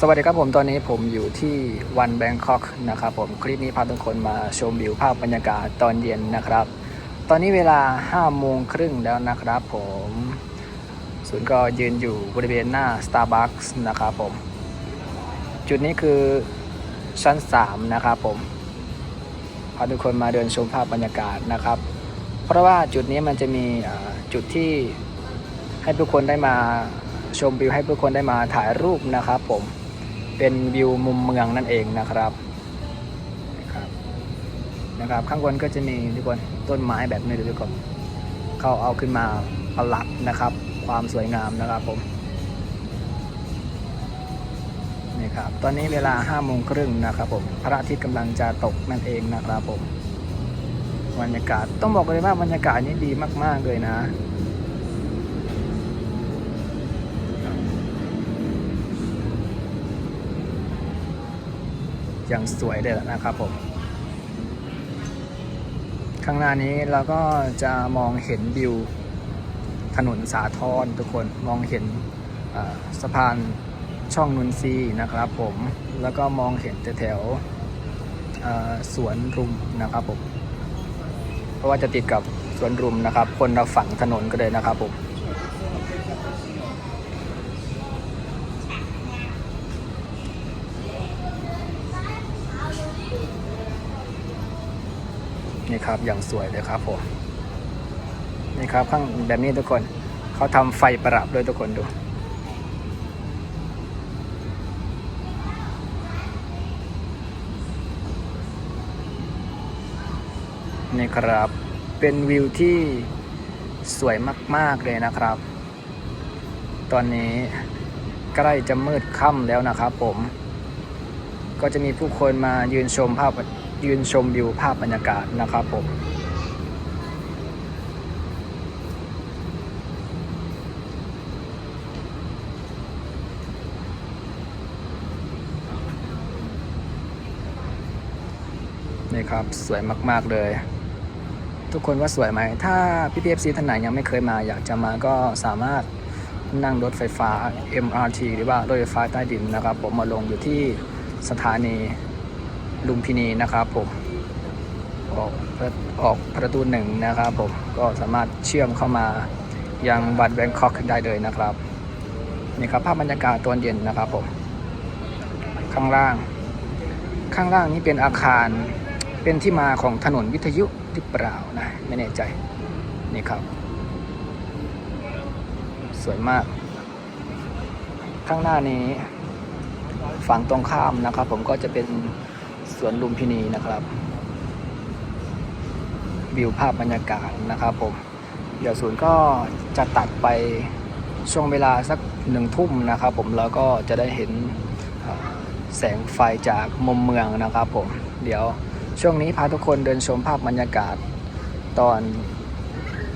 สวัสดีครับผมตอนนี้ผมอยู่ที่วันแบงคอกนะครับผมคลิปนี้พาทุกคนมาชมวิวภาพบรรยากาศตอนเย็นนะครับ ตอนนี้เวลา5โมงครึ่งแล้วนะครับผมศูนย์ก็ยืนอยู่บริเวณหน้า Starbucks นะครับผม จุดนี้คือชั้น 3 นะครับผม พาทุกคนมาเดินชมภาพบรรยากาศนะครับ เพราะว่าจุดนี้มันจะมีจุดที่ให้ทุกคนได้มาชมวิวให้ทุกคนได้มาถ่ายรูปนะครับผม เป็นวิวมุมเมืองนั่นเองนะครับนะครับนะครับ ข้างบนก็จะมีทุกคนต้นไม้แบบนี้ทุกคนเขาเอาขึ้นมาประหลับนะครับ ความสวยงามนะครับผมนี่ครับตอนนี้เวลา5้าโมงครึ่งนะครับผมพระอาทิตย์กำลังจะตกนั่นเองนะครับผมบรรยากาศต้องบอกเลยว่าบรรยากาศนี้ดีมาก ๆเลยนะ อย่างสวยเลยนะครับผม ข้างหน้านี้เราก็จะมองเห็นวิวถนนสาทรทุกคนมองเห็นสะพานช่องนุนซีนะครับผมแล้วก็มองเห็นแถวสวนรุมนะครับผมเพราะว่าจะติดกับสวนรุมนะครับ คนเราฝั่งถนนก็เลยนะครับผม นี่ครับอย่างสวยเลยครับผมนี่ครับข้างแบบนี้ทุกคนเขาทำไฟประดับด้วยทุกคนดูนี่ครับเป็นวิวที่สวยมาก ๆ เลยนะครับ ตอนนี้ใกล้จะมืดค่ำแล้วนะครับผม ก็จะมีผู้คนมายืนชมภาพ ยืนชมวิวภาพบรรยากาศนะครับผมนี่ครับ สวยมาก ๆ เลย ทุกคนว่าสวยไหม ถ้าพี่พีเอฟซีท่านไหนยังไม่เคยมา อยากจะมาก็สามารถนั่งรถไฟฟ้า MRT หรือว่ารถไฟฟ้าใต้ดินนะครับ ผมมาลงอยู่ที่สถานี ลุมพินีนะครับผมออกออกประตูหนึ่งนะครับผมก็สามารถเชื่อมเข้ามายังวัดแบงคอกได้เลยนะครับนี่ครับภาพบรรยากาศตอนเย็นนะครับผมข้างล่าง ข้างล่างนี้เป็นอาคารเป็นที่มาของถนนวิทยุหรือเปล่านะไม่แน่ใจนี่ครับ สวยมาก ข้างหน้านี้ฝั่งตรงข้ามนะครับ ผมก็จะเป็น สวนลุมพินีนะครับ วิวภาพบรรยากาศนะครับผม เดี๋ยวศูนย์ก็จะตัดไปช่วงเวลาสักหนึ่งทุ่มนะครับผมแล้วก็จะได้เห็นแสงไฟจากมุมเมืองนะครับผม เดี๋ยวช่วงนี้พาทุกคนเดินชมภาพบรรยากาศ ตอน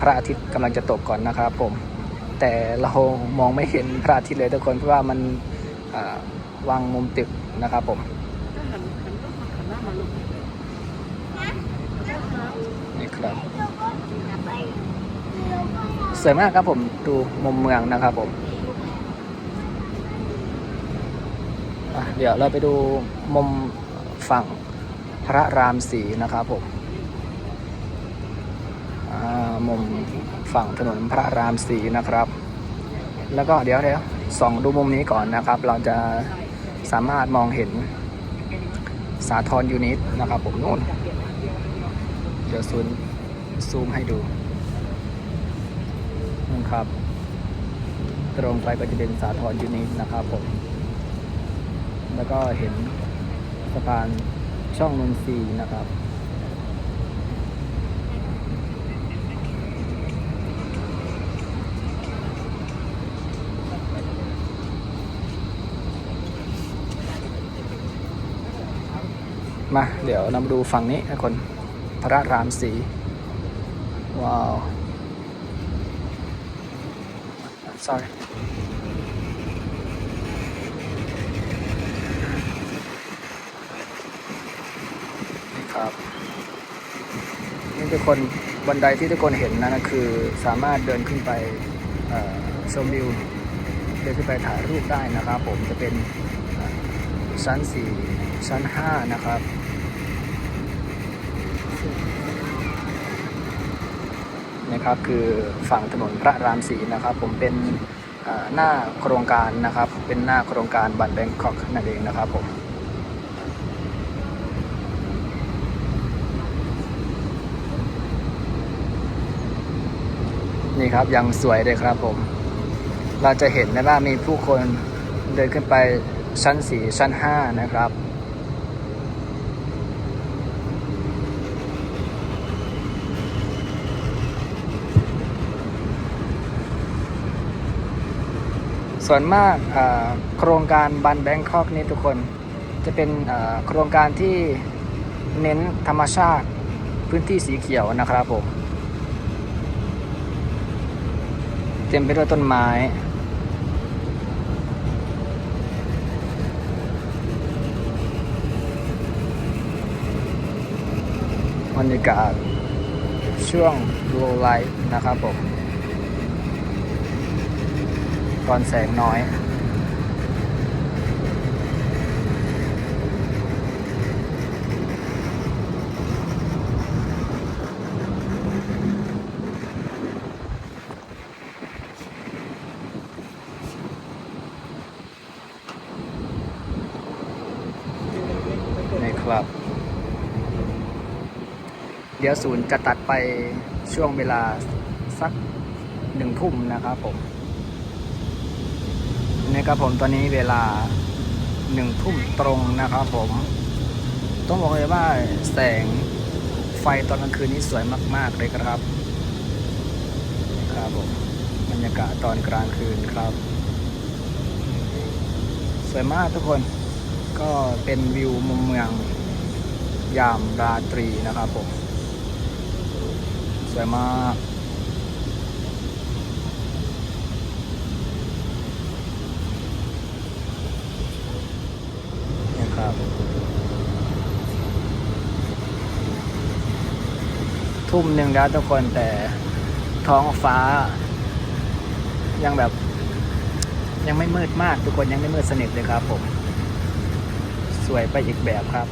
พระอาทิตย์กำลังจะตกก่อนนะครับผม แต่เรามองไม่เห็นพระอาทิตย์เลยทุกคนเพราะว่ามันวางมุมตึกนะครับผม นี่ครับ สวยมากครับผมดูมุมเมืองนะครับผมเดี๋ยวเราไปดูมุมฝั่งพระรามสีนะครับผมมุมฝั่งถนนพระรามสีนะครับ แล้วก็เดี๋ยวเดี๋ยวส่องดูมุมนี้ก่อนนะครับ เราจะสามารถมองเห็นสาทรยูนิตนะครับผมนู่น เดี๋ยวซูมซูมให้ดู นี่ครับ ตรงไปก็จะเป็นสาทรยูนิตนะครับผม แล้วก็เห็นสะพานช่องนนทรีนะครับมาเดี๋ยวเรามาดูฝั่งนี้นะคน พระรามสีว้าว sorry นี่ครับ นี่ทุกคนบันไดที่ทุกคนเห็นนั่นะคือสามารถเดินขึ้นไปชมวิวเดินขึ้นไปถ่ายรูปได้นะครับ ผมจะเป็นชั้น 4 ชั้น 5 นะครับ นะครับ คือฝั่งถนนพระรามสีนะครับ ผมเป็นหน้าโครงการนะครับ เป็นหน้าโครงการบัตรแบงคอกนั่นเองนะครับผมนี่ครับยังสวยเลยครับผม เราจะเห็นได้ว่ามีผู้คนเดินขึ้นไปชั้น 4 ชั้น 5 นะครับ ส่วนมากโครงการบันแบงคอกนี้ทุกคนจะเป็นโครงการที่เน้นธรรมชาติพื้นที่สีเขียวนะครับผมเต็มไปด้วยต้นไม้ บรรยากาศช่วง low light นะครับผม ตอนแสงน้อยนี่ครับ เดี๋ยวศูนย์จะตัดไปช่วงเวลาสักหนึ่งทุ่มนะครับผม นี่ครับผมตอนนี้เวลาหนึ่งทุ่มตรงนะครับผม ต้องบอกเลยว่าแสงไฟตอนกลางคืนนี้สวยมาก ๆ เลยครับครับผมบรรยากาศตอนกลางคืนครับ สวยมากทุกคนก็เป็นวิวมุมเมือง ยามราตรีนะครับผม สวยมาก นะครับ ทุ่มหนึ่งแล้วทุกคนแต่ท้องฟ้า ยังแบบ ยังไม่มืดมาก ทุกคนยังไม่มืดสนิทเลยครับผม สวยไปอีกแบบครับ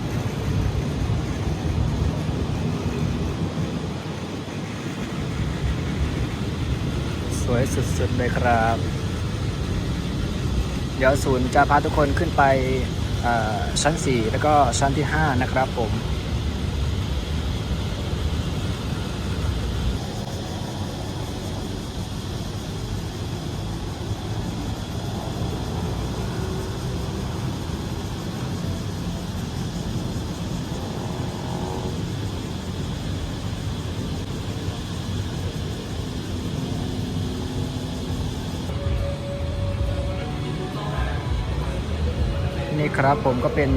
สวยสุดๆเลยครับ เดี๋ยวศูนย์จะพาทุกคนขึ้นไปอ่อชั้น 4 แล้วก็ชั้นที่ 5 นะครับผม ครับผมก็เป็น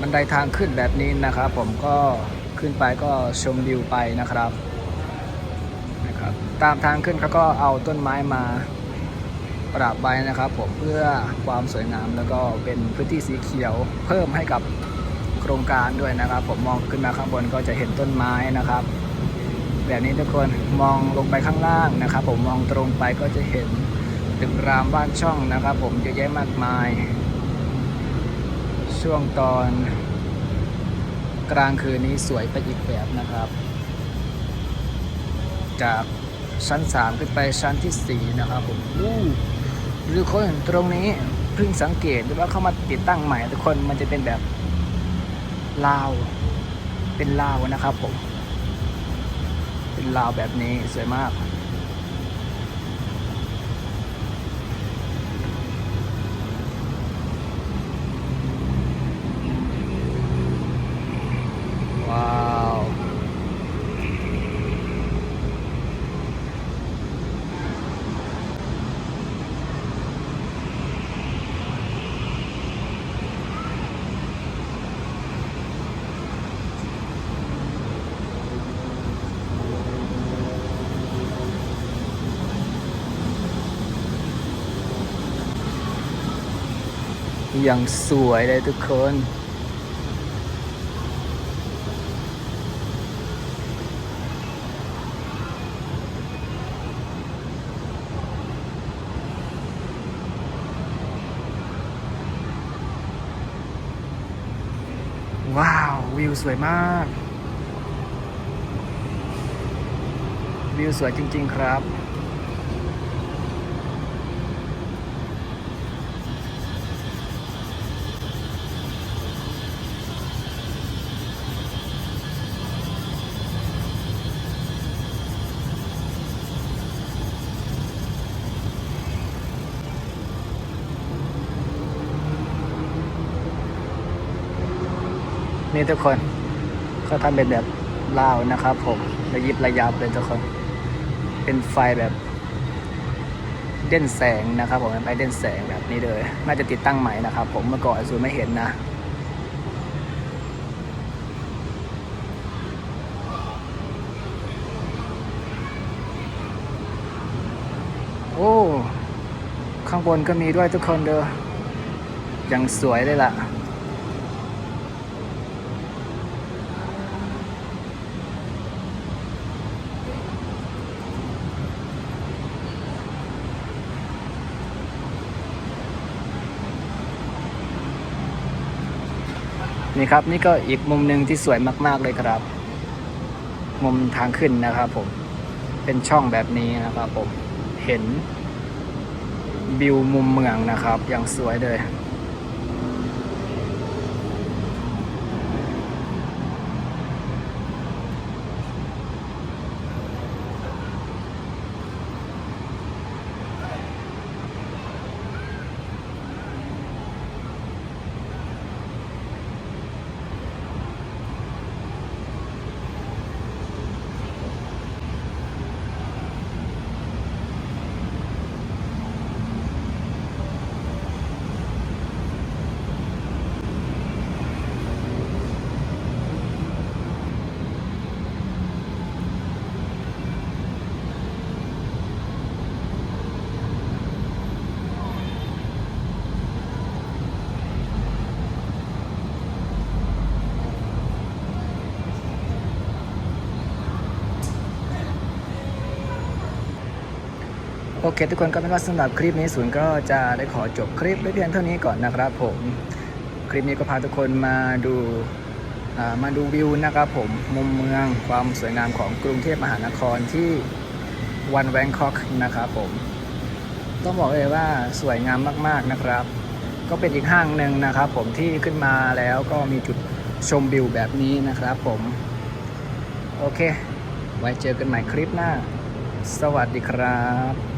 บันไดทางขึ้นแบบนี้นะครับ ผมก็ขึ้นไปก็ชมวิวไปนะครับนะครับ ตามทางขึ้นเขาก็เอาต้นไม้มาปรับไว้นะครับ ผมเพื่อความสวยงามแล้วก็เป็นพื้นที่สีเขียวเพิ่มให้กับโครงการด้วยนะครับ ผมมองขึ้นมาข้างบนก็จะเห็นต้นไม้นะครับ แบบนี้ทุกคนมองลงไปข้างล่างนะครับ ผมมองตรงไปก็จะเห็นตึกรามบ้านช่องนะครับ ผมเยอะแยะมากมาย ช่วงตอนกลางคืนนี้สวยไปอีกแบบนะครับ จากชั้น 3 ขึ้นไปชั้นที่ 4 นะครับผมอู้ทุกคนตรงนี้เพิ่งสังเกตดูว่าเข้ามาติดตั้งใหม่ทุกคนมันจะเป็นแบบลาว เป็นลาวนะครับผม เป็นลาวแบบนี้สวยมาก อย่างสวยเลยทุกคนนว้าว วิวสวยมาก วิวสวยจริง ๆ ครับ นี่ทุกคนเขาทำเป็นแบบลาวนะครับผมระยิบระยับเลยทุกคน เป็นไฟแบบเด่นแสงนะครับผมเป็นไฟเด่นแสงแบบนี้เลย น่าจะติดตั้งใหม่นะครับผมเมื่อก่อนซูไม่เห็นนะ โอ้ ข้างบนก็มีด้วยทุกคนเด้อยังสวยเลยล่ะ นี่ครับนี่ก็อีกมุมหนึ่งที่สวยมาก ๆเลยครับ มุมทางขึ้นนะครับผมเป็นช่องแบบนี้นะครับผมเห็นวิวมุมเมืองนะครับอย่างสวยเลย อเคทุกคนก็เป็นว่าสำหรับคลิปนี้ศูนย์ก็จะได้ขอจบคลิปไว้เพียงเท่านี้ก่อนนะครับผมคลิปนี้ก็พาทุกคนมาดูมาดูวิวนะครับผมมุมเมืองความสวยงามของกรุงเทพมหานครที่วันแวงคอกนะครับผม ต้องบอกเลยว่าสวยงามมากๆนะครับ ก็เป็นอีกห้างหนึ่งนะครับผมที่ขึ้นมาแล้วก็มีจุดชมวิวแบบนี้นะครับผม โอเค ไว้เจอกันใหม่คลิปหน้า สวัสดีครับ